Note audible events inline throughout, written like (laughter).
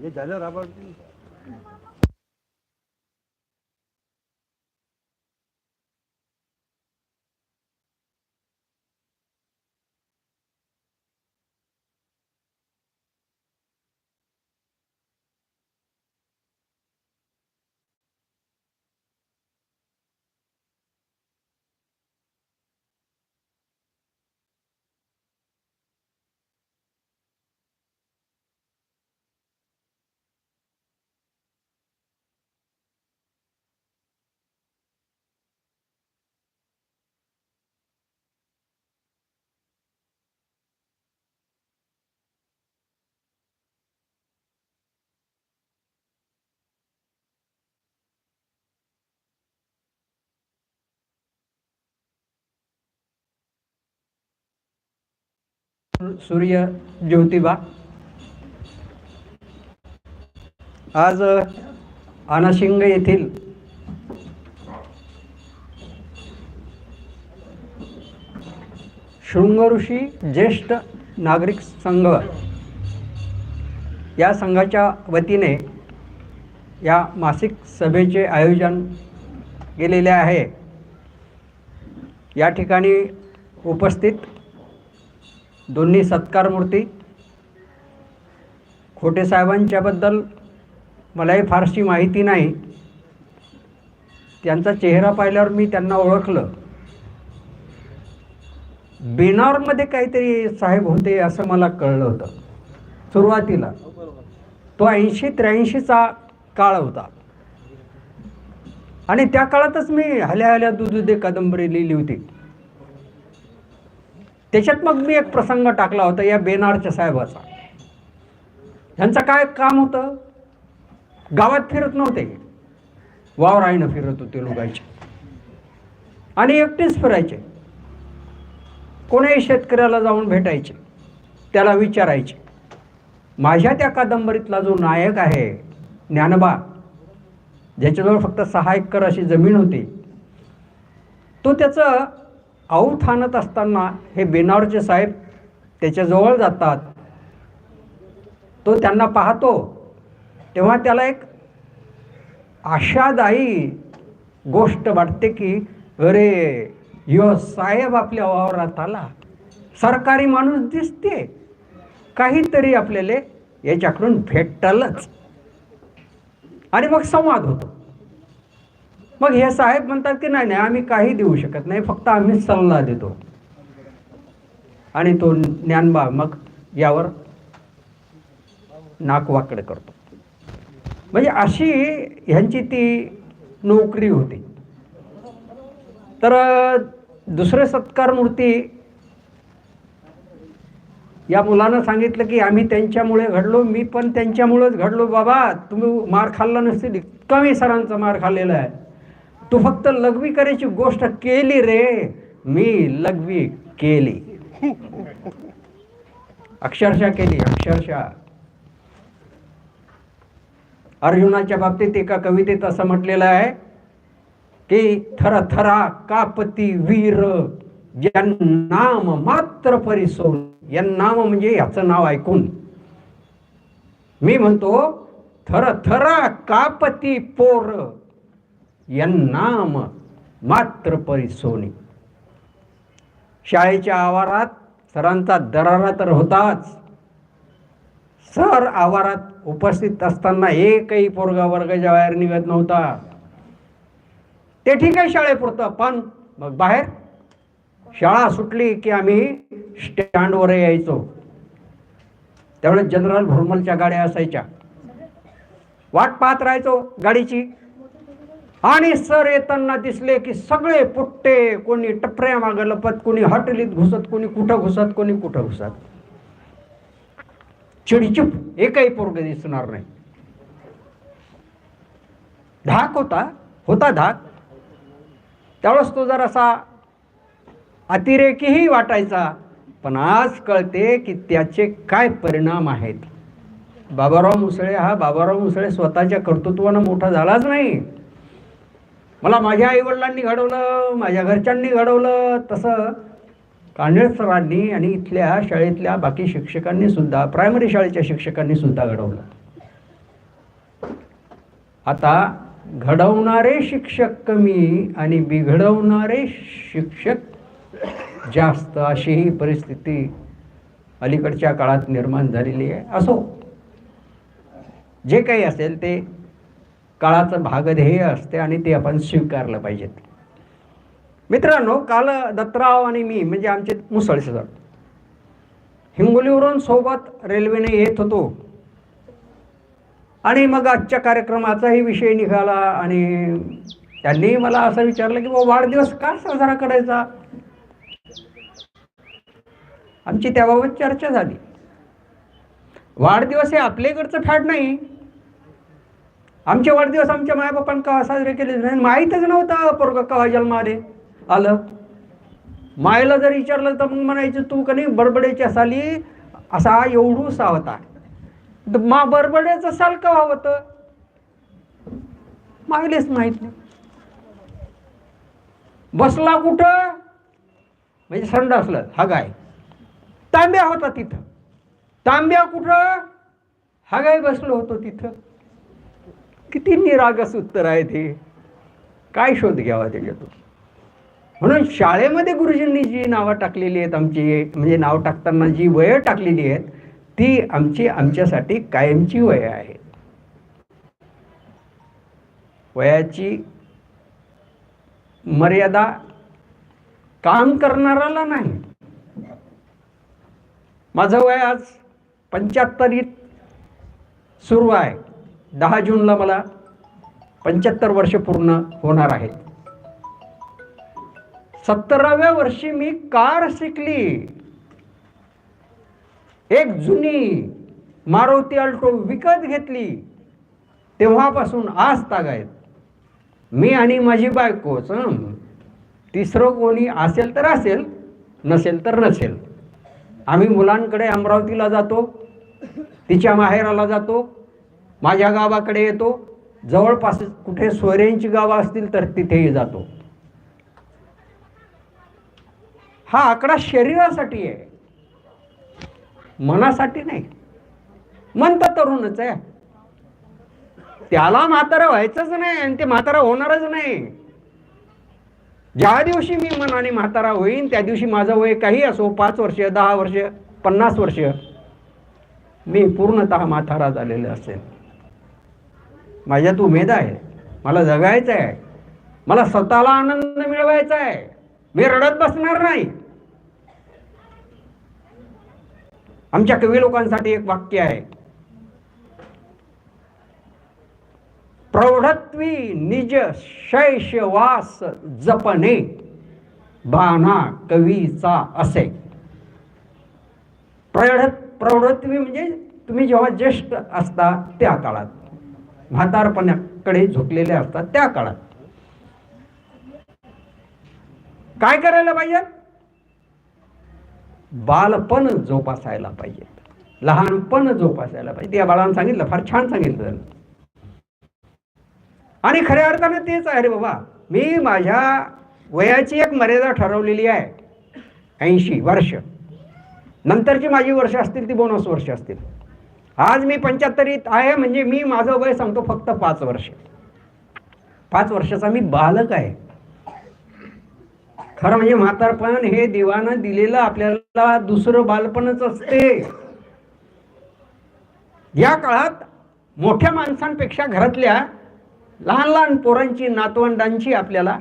हे झालं राबड सूर्य ज्योतिबा आज आनाशिंग येथील शृंगऋषी ज्येष्ठ नागरिक संघ या संघाच्या वतीने या मासिक सभेचे आयोजन केलेले आहे. या ठिकाणी उपस्थित दोन्ही सत्कार मूर्ती. खोटे साहेबांच्याबद्दल मलाही फारशी माहिती नाही. त्यांचा चेहरा पाहिल्यावर मी त्यांना ओळखलं. बेनारमध्ये काहीतरी साहेब होते असं मला कळलं होतं. सुरुवातीला. तो ऐंशी त्र्याऐंशीचा काळ होता. आणि त्या काळातच मी हल्या हल्या दुधुदे कादंबरी लिहिली होती. त्याच्यात मग मी एक प्रसंग टाकला होता या बेनारच्या साहेबाचा. ह्यांचं काय काम होतं? गावात फिरत नव्हते. वावराईनं फिरत होते लोकांचे. आणि एकटेच फिरायचे. कोणाही शेतकऱ्याला जाऊन भेटायचे. त्याला विचारायचे. माझ्या त्या कादंबरीतला जो नायक आहे ज्ञानबा ज्याच्याजवळ फक्त सहा एकर अशी जमीन होती तो त्याचं औत आणत असताना हे बेनावरचे साहेब त्याच्याजवळ जातात. तो त्यांना पाहतो. तेव्हा त्याला एक आशादायी गोष्ट वाटते की अरे यो साहेब आपल्या वावरात आला. सरकारी माणूस दिसते. काहीतरी आपल्याला याच्याकडून भेटलच. आणि मग संवाद होतो. मग हे साहेब म्हणतात की नाही नाही आम्ही काही देऊ शकत नाही फक्त आम्ही सल्ला देतो. आणि तो ज्ञानबा मग यावर नाकवाकड करतो. म्हणजे अशी ह्यांची ती नोकरी होती. तर दुसरे सत्कार मूर्ती या मुलानं सांगितलं की आम्ही त्यांच्यामुळे घडलो मी पण त्यांच्यामुळेच घडलो बाबा तुम्ही मार खाल्ला नसतील इतका मी सरांचा मार खाल्लेला आहे. तू फक्त लघवी करायची गोष्ट केली रे. मी लघवी केली. अक्षरशः केली अक्षरशः. अर्जुनाच्या बाबतीत एका कवितेत असं म्हटलेलं आहे की थर थरा कापती वीर नाम मात्र परिसोन नाम म्हणजे याचं नाव ऐकून. मी म्हणतो थर थरा कापती पोर नाम मात्र परिसोनी. शाळेच्या आवारात सरांचा दरारा तर होताच. सर आवारात उपस्थित असताना एकही पोरगा वर्गाच्या बाहेर निघत नव्हता. ते ठीक आहे शाळेपुरतं पण मग बाहेर? शाळा सुटली की आम्ही स्टँडवर यायचो. त्यावेळेस जनरल भुरमलच्या गाड्या असायच्या. वाट पाहत राहायचो गाडीची. आणि सर येताना दिसले की सगळे पुट्टे कोणी टपऱ्या मागं लपत कोणी हॉटेलीत घुसत कोणी कुठं घुसत कोणी कुठं घुसत. चिडचिप एकही पोरग दिसणार नाही. धाक होता होता धाक. त्यावेळेस तो जरासा अतिरेकीही वाटायचा पण आज कळते की त्याचे काय परिणाम आहेत. बाबाराव मुसळे हा बाबाराव मुसळे स्वतःच्या कर्तृत्वानं मोठा झालाच नाही. मला माझ्या आईवडिलांनी घडवलं माझ्या घरच्यांनी घडवलं तसं कांदळे सरांनी आणि इथल्या शाळेतल्या बाकी शिक्षकांनी सुद्धा प्रायमरी शाळेच्या शिक्षकांनी सुद्धा घडवलं. आता घडवणारे शिक्षक कमी आणि बिघडवणारे शिक्षक जास्त अशी ही परिस्थिती अलीकडच्या काळात निर्माण झालेली आहे. असो. जे काही असेल ते काळाचं भागध्येय असते आणि ते आपण स्वीकारलं पाहिजेत. मित्रांनो काल दत्तराव आणि मी म्हणजे आमचे मुसळ सर हिंगोलीवरून सोबत रेल्वेने येत होतो. आणि मग आजच्या कार्यक्रमाचाही विषय निघाला आणि त्यांनी मला असं विचारलं की बाबा वाढदिवस का साजरा करायचा? आमची त्याबाबत चर्चा झाली. वाढदिवस हे आपल्याकडचं फॅड नाही. आमचे वाढदिवस आमच्या मायबापान का साजरे केले नाही? माहीतच नव्हतं पोरग कवा जन्माले? आलं? मायला जर विचारलं तर मग म्हणायचं तू कधी बडबड्याच्या साली? असा एवढूसा होता मा बरबड्याचं साल कवा होतं? मागलेच माहीत नाही. बसला कुठं? म्हणजे संड असलं हा गाय. तांब्या होता तिथं. तांब्या कुठं? हा गाय बसलो होतो तिथं. किती निरागस उत्तर आहे ते. काय शोध घ्यावा त्याच्यातून? म्हणून शाळेमध्ये गुरुजींनी जी नावं टाकलेली आहेत आमची म्हणजे नाव टाकताना जी वयं टाकलेली आहेत ती आमची आमच्यासाठी कायमची वयं आहेत. वयाची मर्यादा काम करणाराला नाही. माझं वय आज पंच्याहत्तरीत सुरू आहे. दहा जूनला मला पंच्याहत्तर वर्ष पूर्ण होणार आहेत सत्तराव्या वर्षी मी कार शिकली. एक जुनी मारुती अल्टो विकत घेतली. तेव्हापासून आज तागायत मी आणि माझी बायकोच तिसरं कोणी असेल तर असेल नसेल तर नसेल. आम्ही मुलांकडे अमरावतीला जातो तिच्या माहेराला जातो माझ्या गावाकडे येतो. जवळपास कुठे सोयऱ्यांची गावं असतील तर तिथेही जातो. हा आकडा शरीरासाठी आहे. मनासाठी नाही. मन तर तरुणच आहे. त्याला म्हातारा व्हायचंच नाही आणि ते म्हातारा होणारच नाही. ज्या दिवशी मी मनाने म्हातारा होईन त्या दिवशी माझं वय काही असो पाच वर्ष दहा वर्ष पन्नास वर्ष मी पूर्णतः म्हातारा झालेलं असेल. माझ्यात उमेद आहे. मला जगायचं आहे. मला स्वतःला आनंद मिळवायचा आहे. मी रडत बसणार नाही. आमच्या कवी लोकांसाठी एक वाक्य आहे. प्रौढत्वी निज शैशवास जपणे बाणा कवीचा असे. प्रौढ प्रौढत्वी म्हणजे तुम्ही जेव्हा ज्येष्ठ असता त्या काळात. म्हातारपणाकडे झुकलेले असतात त्या काळात. काय करायला पाहिजे? बालपण जोपासायला पाहिजे. लहानपण जोपासायला पाहिजे. या बाळानं सांगितलं फार छान सांगितलं आणि खऱ्या अर्थानं तेच आहे रे बाबा. मी माझ्या वयाची एक मर्यादा ठरवलेली आहे. ऐंशी वर्ष. नंतरची माझी वर्ष असतील ती बोनस वर्ष असतील. आज मी पंच्याहत्तरीत आहे म्हणजे मी माझं वय सांगतो फक्त पाच वर्ष. पाच वर्षाचा मी बालक आहे. खरं म्हणजे म्हातारपण हे देवानं दिलेलं आपल्याला दुसरं बालपणच असते. या काळात मोठ्या माणसांपेक्षा घरातल्या लहान लहान पोरांची नातवंडांची आपल्याला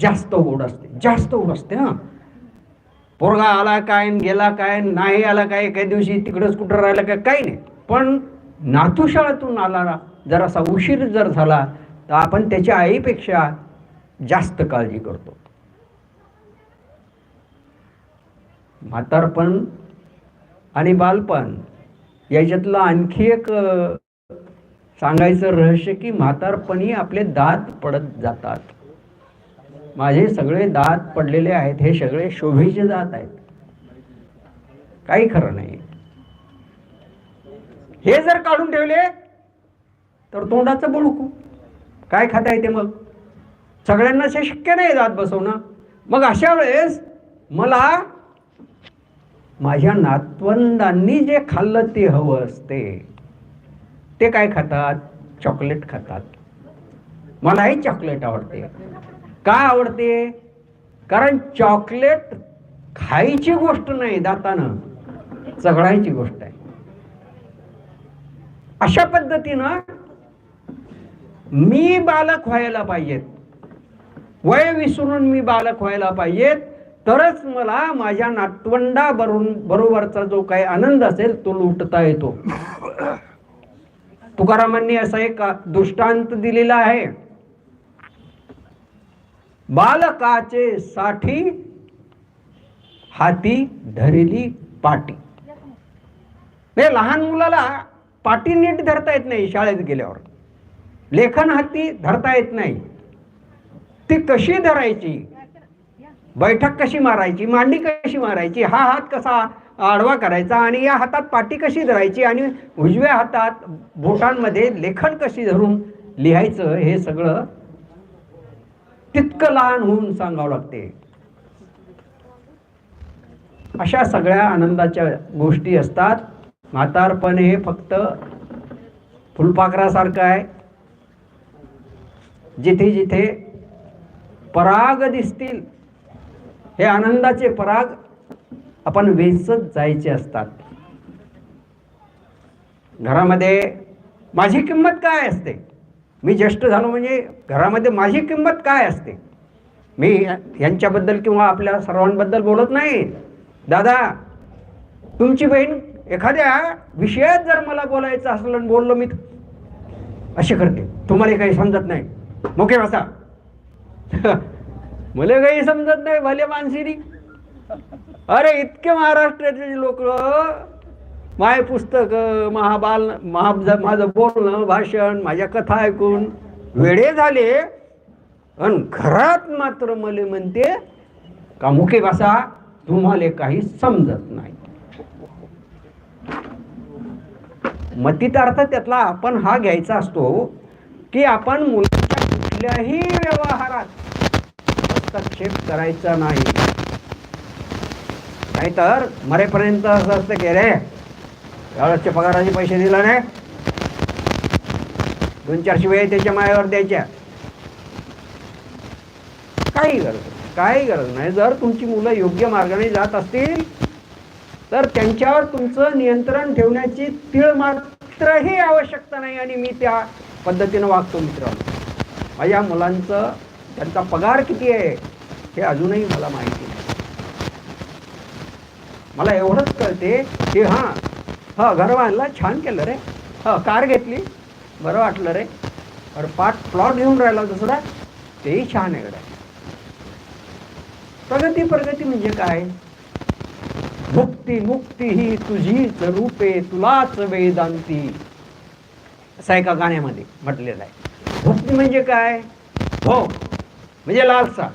जास्त ओढ असते. जास्त ओढ असते हां. पोरगा आला काय गेला काय नाही आला काय काही दिवशी तिकडंच कुठं राहिला काय काही नाही. पण नातूशाळेतून आला जरासा उशीर जर झाला तर आपण त्याच्या आईपेक्षा जास्त काळजी करतो. म्हातारपण आणि बालपण याच्यातलं आणखी एक सांगायचं रहस्य की म्हातारपणी आपले दात पडत जातात. माझे सगळे दात पडलेले आहेत हे सगळे शोभेचे दात आहेत. काही खरं नाही. हे जर काढून ठेवले तर तोंडाचं बुळकू काय खाता येते मग? सगळ्यांना असे शक्य नाही दात बसवणं. मग अशा वेळेस मला माझ्या नातवंडांनी जे खाल्लं ते हवं असते. ते काय खातात? चॉकलेट खातात. मलाही चॉकलेट आवडते. का आवडते? कारण चॉकलेट खायची गोष्ट नाही दातानं. चघळायची गोष्ट आहे. अशा पद्धतीनं मी बालक व्हायला पाहिजेत. वय विसरून मी बालक व्हायला पाहिजेत. तरच मला माझ्या नातवंडा बरोबर बरोबरचा जो काही आनंद असेल तो लुटता येतो. तुकारामांनी असा एक दृष्टांत दिलेला आहे. बालकाचे साठी हाती धरली पाटी. नाही लहान मुलाला पाटी नीट धरता येत नाही शाळेत गेल्यावर. लेखन हाती धरता येत नाही. ती कशी धरायची? बैठक कशी मारायची? मांडी कशी मारायची? हा हात कसा आडवा करायचा? आणि या हातात पाटी कशी धरायची? आणि उजव्या हातात बोटांमध्ये लेखन कशी धरून लिहायचं हे सगळं तितकं लहान होऊन सांगावं लागते. अशा सगळ्या आनंदाच्या गोष्टी असतात. म्हातारपण हे फक्त फुलपाखरासारखं आहे. जिथे जिथे पराग दिसतील हे आनंदाचे पराग आपण वेचत जायचे असतात. घरामध्ये माझी किंमत काय असते? मी ज्येष्ठ झालो म्हणजे घरामध्ये माझी किंमत काय असते? मी यांच्याबद्दल किंवा आपल्या सर्वांबद्दल बोलत नाही. दादा तुमची बहीण एखाद्या विषयात जर मला बोलायचं असलं आणि बोललो मी असे करते. तुम्हाला काही समजत नाही. मोके असा (laughs) मला काही समजत नाही भले मानसिरी. अरे इतके महाराष्ट्राचे लोक माय पुस्तक महाबाल महा माझं बोलणं भाषण माझ्या कथा ऐकून वेडे झाले. आणि घरात मात्र मला म्हणते का मुके बसा तुम्हाला काही समजत नाही. मतीत अर्थ त्यातला आपण हा घ्यायचा असतो की आपण मुलाच्या कुठल्याही व्यवहारात हस्तक्षेप करायचा नाही. नाहीतर मरेपर्यंत असं असतं की रे यावेळेसच्या पगाराचे पैसे दिला नाही. दोन चारशे वेळ त्याच्या मायावर द्यायच्या. काही गरज काही गरज नाही. जर तुमची मुलं योग्य मार्गाने जात असतील तर त्यांच्यावर तुमचं नियंत्रण ठेवण्याची तीळ मात्रही आवश्यकता नाही आणि मी त्या पद्धतीनं वागतो मित्रांनो. माझ्या मुलांचं त्यांचा पगार किती आहे हे अजूनही मला माहिती नाही. मला एवढंच कळते की हां हा घर बांधला छान केलं रे. हा कार घेतली बरं वाटलं रे. अरे पाठ प्लॉट घेऊन राहिला दुसरा तेही छान आहे प्रगती प्रगती म्हणजे काय? मुक्ती मुक्ती ही तुझीच रूपे तुलाच वेदांती. असं एका गाण्यामध्ये म्हटलेलं आहे. मुक्ती म्हणजे काय? हो म्हणजे लालसा.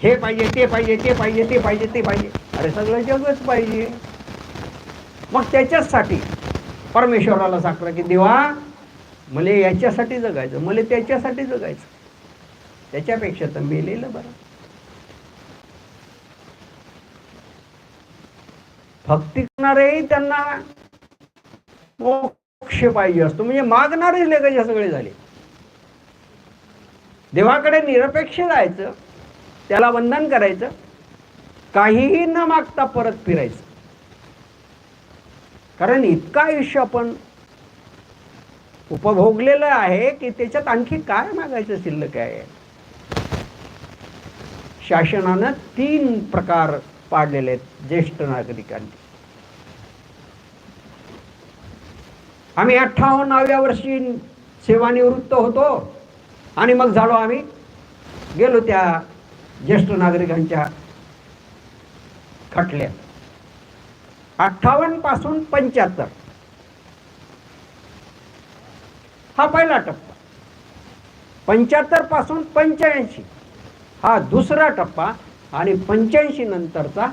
हे पाहिजे ते पाहिजे ते पाहिजे ते पाहिजे ते पाहिजे. अरे सगळं जगच पाहिजे. मग त्याच्याचसाठी परमेश्वराला सांगतं की देवा मला याच्यासाठी जगायचं मला त्याच्यासाठी जगायचं. त्याच्यापेक्षा तर मेलेलं बरं. भक्ती करणारेही त्यांना मोक्ष पाहिजे असतो. म्हणजे मागणारे लेखाचे सगळे झाले. देवाकडे निरपेक्ष जायचं त्याला वंदन करायचं काहीही न मागता परत फिरायचं. कारण इतकं आयुष्य आपण उपभोगलेलं आहे की त्याच्यात आणखी काय मागायचं शिल्लक आहे? शासनानं तीन प्रकार पाडलेले आहेत ज्येष्ठ नागरिकांनी. आम्ही अठ्ठावन्नाव्या वर्षी सेवानिवृत्त होतो आणि मग झालो आम्ही. गेलो त्या ज्येष्ठ नागरिकांच्या खटल्यात. अठ्ठावन्नपासून पंच्याहत्तर. हा पहिला टप्पा. पंच्याहत्तरपासून पंच्याऐंशी. हा दुसरा टप्पा आणि पंच्याऐंशी नंतरचा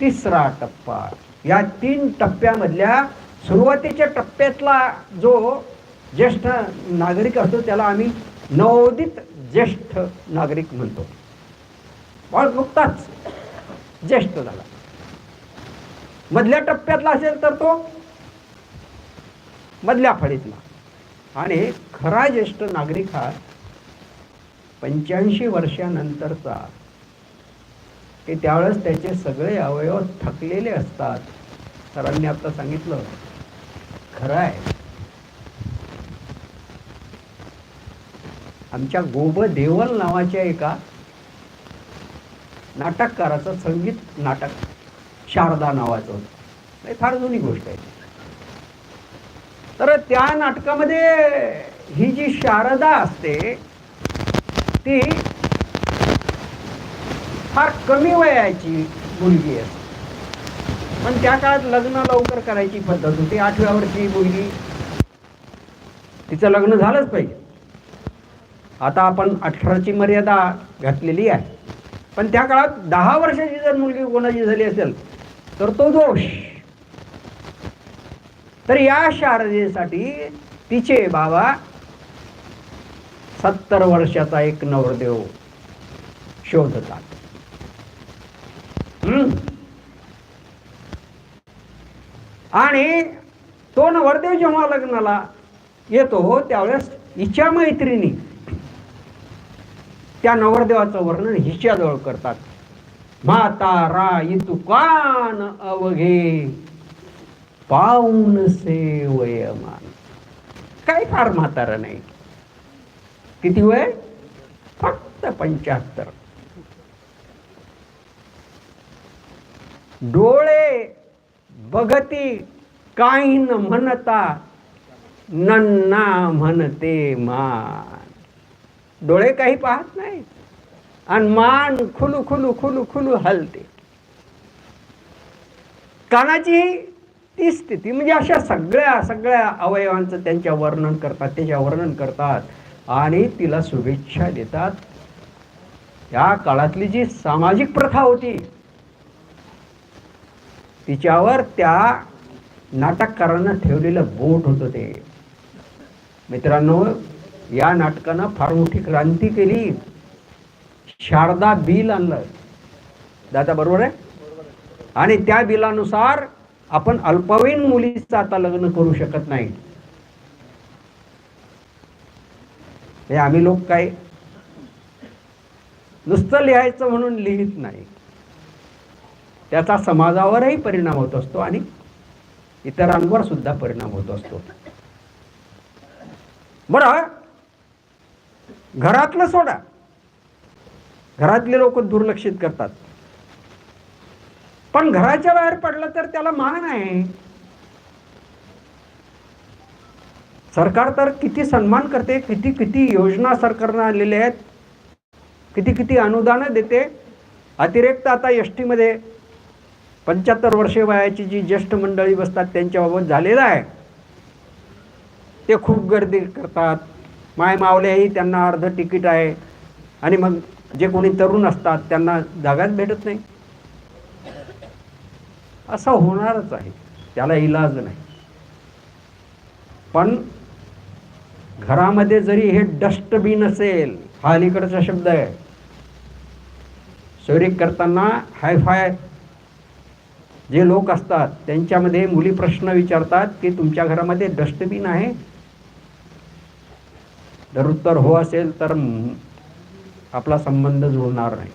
तिसरा टप्पा. या तीन टप्प्यामधल्या सुरुवातीच्या टप्प्यातला जो ज्येष्ठ नागरिक असतो त्याला आम्ही नवोदित ज्येष्ठ नागरिक म्हणतो. नुकताच ज्येष्ठ झाला. मधल्या टप्प्यातला असेल तर तो मधल्या फळीतला. आणि खरा ज्येष्ठ नागरिक हा पंच्याऐंशी वर्षानंतरचा की त्यावेळेस त्याचे सगळे अवयव थकलेले असतात. सरांनी आता सांगितलं खरं आहे. आमच्या गोब देवल नावाच्या एका नाटककाराचं संगीत नाटक शारदा नावाचं होतं. हे फार जुनी गोष्ट आहे. तर त्या नाटकामध्ये ही जी शारदा असते ती फार कमी वयाची मुलगी असते. पण त्या काळात लग्न लवकर करायची पद्धत होती. आठव्या वर्षी मुलगी तिचं लग्न झालंच पाहिजे. आता आपण अठराची मर्यादा घातलेली आहे. पण त्या काळात दहा वर्षाची जर मुलगी कोणाची झाली असेल तर तो दोष. तर या शारदेसाठी तिचे बाबा सत्तर वर्षाचा एक नवरदेव शोधतात. हम्म. आणि तो नवरदेव जेव्हा लग्नाला येतो त्यावेळेस हिच्या मैत्रिणी त्या नवरदेवाचं वर्णन हिच्याजवळ करतात. म्हातारा इतुकान तुकान अवघे. पाऊन सेवयमान काही फार म्हातारा नाही. किती वय? फक्त पंच्याहत्तर. डोळे बघती काही न म्हणता नन्ना म्हणते मान. डोळे काही पाहत नाही आणि मान खुलू खुलू खुलू खुलू हलते. कानाची ती स्थिती म्हणजे अशा सगळ्या सगळ्या अवयवांचं त्यांच्या वर्णन करतात त्याच्या वर्णन करतात आणि तिला शुभेच्छा देतात. या काळातली जी सामाजिक प्रथा होती तिच्यावर त्या नाटककारांना ठेवलेलं बोट होतं ते. मित्रांनो या नाटकानं फार मोठी क्रांती केली. शारदा बिल आणलं. दादा बरोबर आहे? आणि त्या बिलानुसार आपण अल्पवयीन मुलीचं आता लग्न करू शकत नाही. हे आम्ही लोक काय? नुसतं लिहायचं म्हणून लिहित नाही. त्याचा समाजावरही परिणाम होत असतो आणि इतरांवर सुद्धा परिणाम होत असतो. बरं घरातलं सोडा. घरातले लोक दुर्लक्षित करतात. पण घराच्या बाहेर पडलं तर त्याला मान आहे. सरकार तर किती सन्मान करते किती किती योजना सरकारनं आलेल्या आहेत किती किती अनुदानं देते. अतिरिक्त आता एस टीमध्ये पंच्याहत्तर वर्षे वयाची जी ज्येष्ठ मंडळी बसतात त्यांच्याबाबत झालेलं आहे. ते खूप गर्दी करतात. माय मावल्याही त्यांना अर्ध तिकीट आहे. आणि मग जे कोणी तरुण असतात त्यांना जागाच भेटत नाही. असं होणारच आहे. त्याला इलाज नाही. पण घरामध्ये जरी हे डस्टबिन असेल हा अलीकडचा शब्द आहे. सैरिक करताना हायफाय जे लोक असतात त्यांच्यामध्ये मुली प्रश्न विचारतात की तुमच्या घरामध्ये डस्टबिन आहे? जर उत्तर हो असेल तर आपला संबंध जुळणार नाही.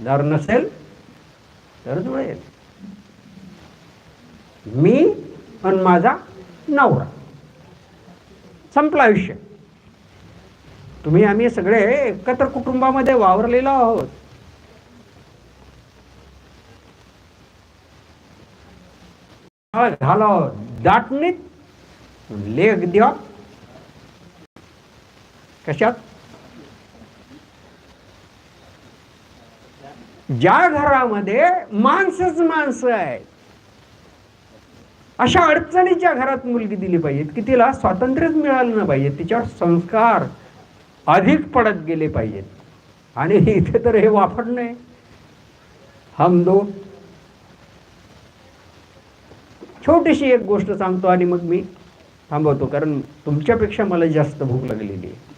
जर नसेल तर जुळेल. मी आणि माझा नवरा. संपलं आयुष्य. तुम्ही आम्ही सगळे एकत्र कुटुंबामध्ये वावरलेलो आहोत. हा, दाटणीत लेख द्या. कशात? ज्या घरामध्ये माणसंच माणसं आहेत अशा अडचणीच्या घरात मुलगी दिली पाहिजेत की तिला स्वातंत्र्यच मिळालं ना पाहिजे तिच्यावर संस्कार अधिक पडत गेले पाहिजेत. आणि इथे तर हे वापरणं आहे. हम दो. छोटीशी एक गोष्ट सांगतो आणि मग मी थांबवतो कारण तुमच्यापेक्षा मला जास्त भूक लागलेली आहे.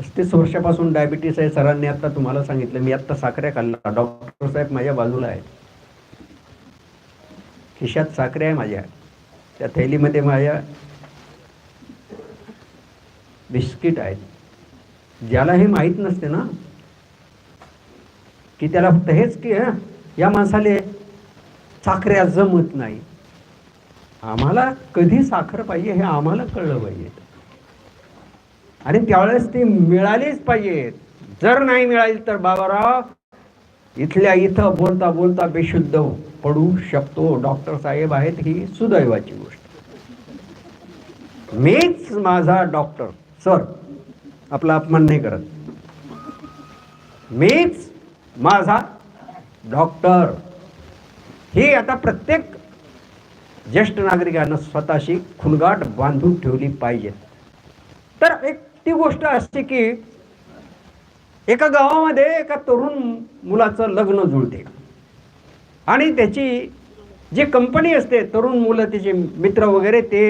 पस्तीस वर्षापासून डायबिटीस आहे. सरांनी आता तुम्हाला सांगितलं. मी आत्ता साखऱ्या खाल्ला. डॉक्टर साहेब माझ्या बाजूला आहेत. खिशात साखरे आहे माझ्या. त्या थैलीमध्ये माझ्या बिस्किट आहेत. ज्याला हे माहीत नसते ना की त्याला फक्त हेच की या माणसाले साखऱ्या जमत नाही. आम्हाला कधी साखर पाहिजे हे आम्हाला कळलं पाहिजे. आणि त्यावेळेस ती मिळालीच पाहिजे. जर नाही मिळाली तर बाबाराव इथल्या इथं बोलता बोलता बेशुद्ध पडू शकतो. डॉक्टर साहेब आहेत ही सुदैवाची गोष्ट. मीच माझा डॉक्टर सर आपला अपमान नाही करत. मीच माझा डॉक्टर. ही आता प्रत्येक ज्येष्ठ नागरिकांना स्वतःशी खुणगाट बांधून ठेवली पाहिजे. तर एक ती गोष्ट असते की एका गावामध्ये एका तरुण मुलाचं लग्न जुळते. आणि त्याची जी कंपनी असते तरुण मुलं तिचे मित्र वगैरे ते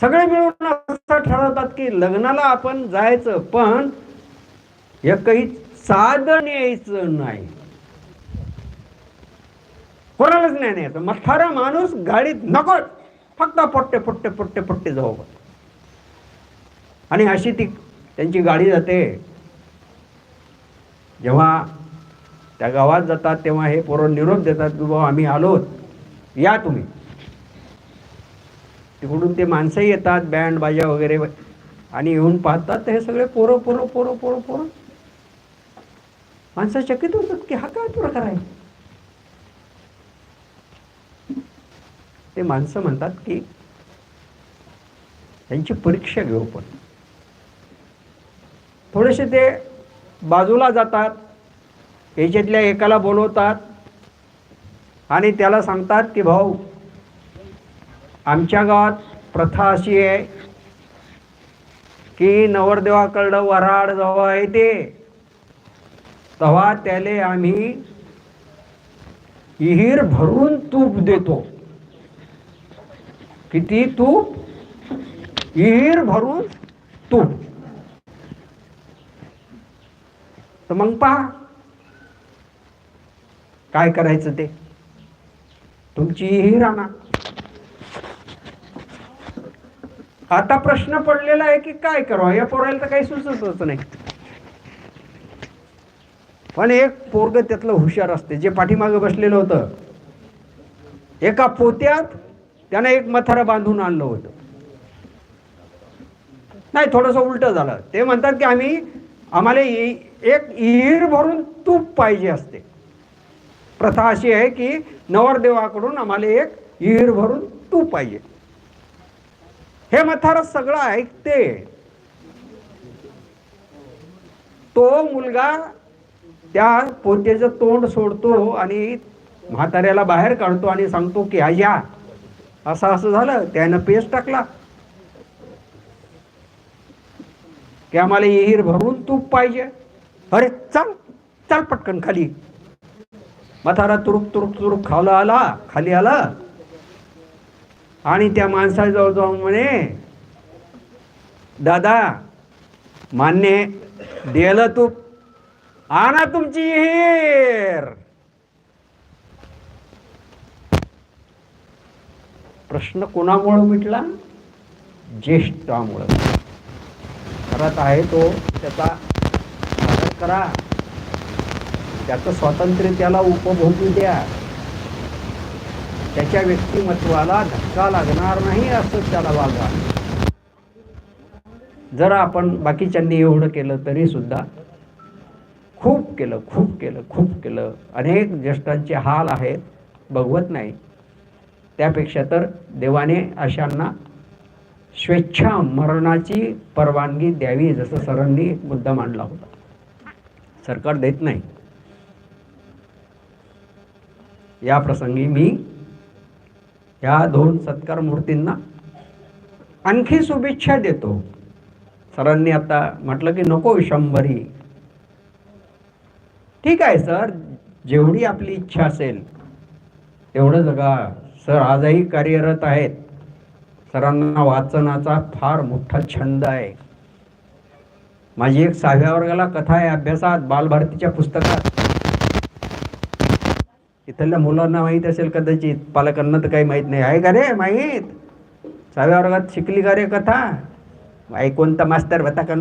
सगळे मिळून असं ठरवतात की लग्नाला आपण जायचं पण हे काही साधन यायचं नाही. कोणालाच नाही. न्यायचं म्हातारा माणूस गाडीत नको फक्त पट्टे पट्टे पट्टे पट्टे जाऊ आणि अशी ती त्यांची गाडी जाते. जेव्हा त्या गावात जातात तेव्हा हे पोरं निरोप देतात की बाबा आम्ही आलोत या तुम्ही. तिकडून ते माणसंही येतात बँड बाजा वगैरे. आणि येऊन पाहतात तर हे सगळे पोरं पोरं पोरं पोरं पोरं. माणसं चकित होतात की हा काय प्रकार आहे? ते माणसं म्हणतात की त्यांची परीक्षा घेऊ पण थोडेसे ते बाजूला जातात याच्यातल्या एकाला बोलवतात आणि त्याला सांगतात की भाऊ आमच्या गावात प्रथा अशी आहे की नवरदेवाकडं वराड जेव्हा येते तेव्हा त्याले आम्ही इहीर भरून तूप देतो. किती तूप? इहीर भरून तूप. तर मग पहा. काय करायचं ते? तुमची इहीर आता प्रश्न पडलेला आहे की काय करावं? या पोराला तर काही सुचतच नाही. पण एक पोरग त्यातलं हुशार असते जे पाठीमागे बसलेलं होतं. एका पोत्यात त्यानं एक मथारा बांधून आणलं होतं. नाही थोडंसं उलट झालं. ते म्हणतात की आम्ही आम्हाला एक इहीर भरून तूप पाहिजे असते. प्रथा अशी आहे की नवरदेवाकडून आम्हाला एक इहीर भरून तूप पाहिजे. हे मथारा सगळं ऐकते. तो मुलगा त्या पोतेचं तोंड सोडतो आणि म्हाताऱ्याला बाहेर काढतो आणि सांगतो की आया असं असं झालं त्यानं पेस्ट टाकला. की आम्हाला हिर भरून तूप पाहिजे. अरे चल चल पटकन खाली. म्हातारा तुरुक तुरुक तुरुक खावला आला खाली आला. आणि त्या माणसाजवळ जाऊन म्हणे दादा मान्य दिलं तू आणा तुमची हेर. प्रश्न कोणामुळं मिटला? ज्येष्ठामुळं. खरंच आहे तो त्याचा करा. त्याचं स्वातंत्र्य त्याला उपभोगू द्या. त्याच्या व्यक्तिमत्वाला धक्का लागणार नाही असं त्याला वागा. जर आपण बाकीच्यांनी एवढं केलं तरी सुद्धा खूप केलं खूप केलं खूप केलं. अनेक ज्येष्ठांचे हाल आहेत बघवत नाही. त्यापेक्षा तर देवाने अशांना स्वेच्छा मरणाची परवानगी द्यावी जसं सरांनी एक मुद्दा मांडला होता. सरकार देत नाही. या प्रसंगी मी या दोन सत्कार मूर्तींना आणखी शुभेच्छा देतो. सरांनी आता म्हटलं की नको शंभरी ठीक आहे सर. जेवढी आपली इच्छा असेल तेवढं जगा. सर आजही कार्यरत आहेत. सरांना वाचनाचा फार मोठा छंद आहे. माझी एक सहाव्या वर्गाला कथा आहे अभ्यासात बालभारतीच्या पुस्तकात. इथल्या मुलांना माहीत असेल कदाचित पालकांना तर काही माहीत नाही. आहे का रे माहीत? सहाव्या वर्गात शिकली का रे कथा? आई कोणता मास्तर होता का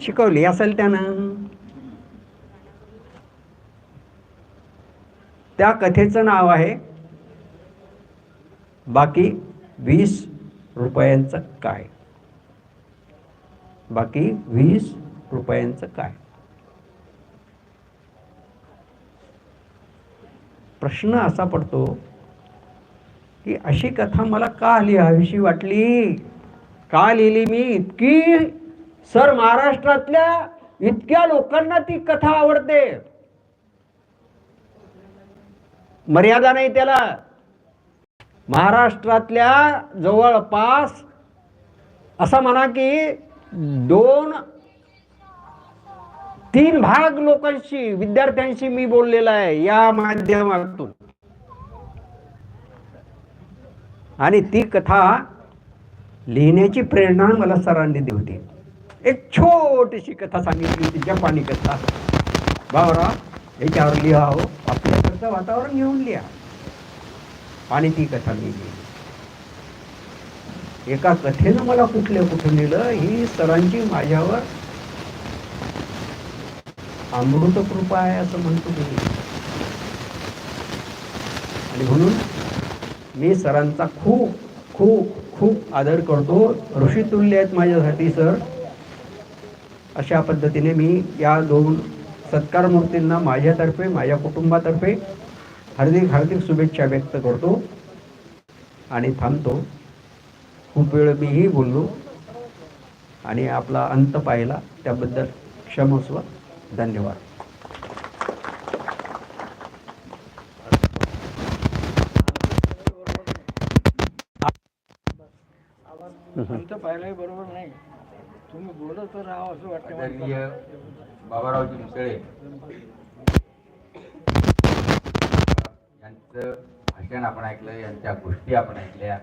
शिकवली असेल त्यानं. त्या कथेचं नाव आहे बाकी वीस रुपयांचं काय? बाकी वीस रुपयांचं काय? प्रश्न असा पडतो की अशी कथा मला का लिहावीशी वाटली? का लिहिली मी? इतकी सर महाराष्ट्रातल्या इतक्या लोकांना ती कथा आवडते. मर्यादा नाही त्याला. महाराष्ट्रातल्या जवळपास असं म्हणा की दोन तीन भाग लोकांशी विद्यार्थ्यांशी मी बोललेला आहे या माध्यमातून. आणि ती कथा लिहिण्याची प्रेरणा मला सरांनी दिली होती. एक छोटीशी कथा सांगितली होती जपानी कथा. भावराव याच्यावर लिहा हो. आपल्याकडचं वातावरण घेऊन लिहा. आणि ती कथा मी लिहिली. एका कथेनं मला कुठल्या कुठं नेलं ही सरांची माझ्यावर अमृत कृपा आहे असं म्हणतो मी. आणि म्हणून मी सरांचा खूप खूप खूप आदर करतो. ऋषितुल्य आहेत माझ्यासाठी सर. अशा पद्धतीने मी या दोन सत्कार मूर्तींना माझ्यातर्फे माझ्या कुटुंबातर्फे हार्दिक हार्दिक शुभेच्छा व्यक्त करतो आणि थांबतो. खूप वेळ मीही बोललो. आणि आपला अंत पाहिला. त्याबद्दल क्षमस्व धन्यवाद. पाहिलंही बरोबर नाही. तुम्ही बोलत तर राहा असं वाटतं बाबारावजी मुसळे यांचं भाषण आपण ऐकलं यांच्या गोष्टी आपण ऐकल्या.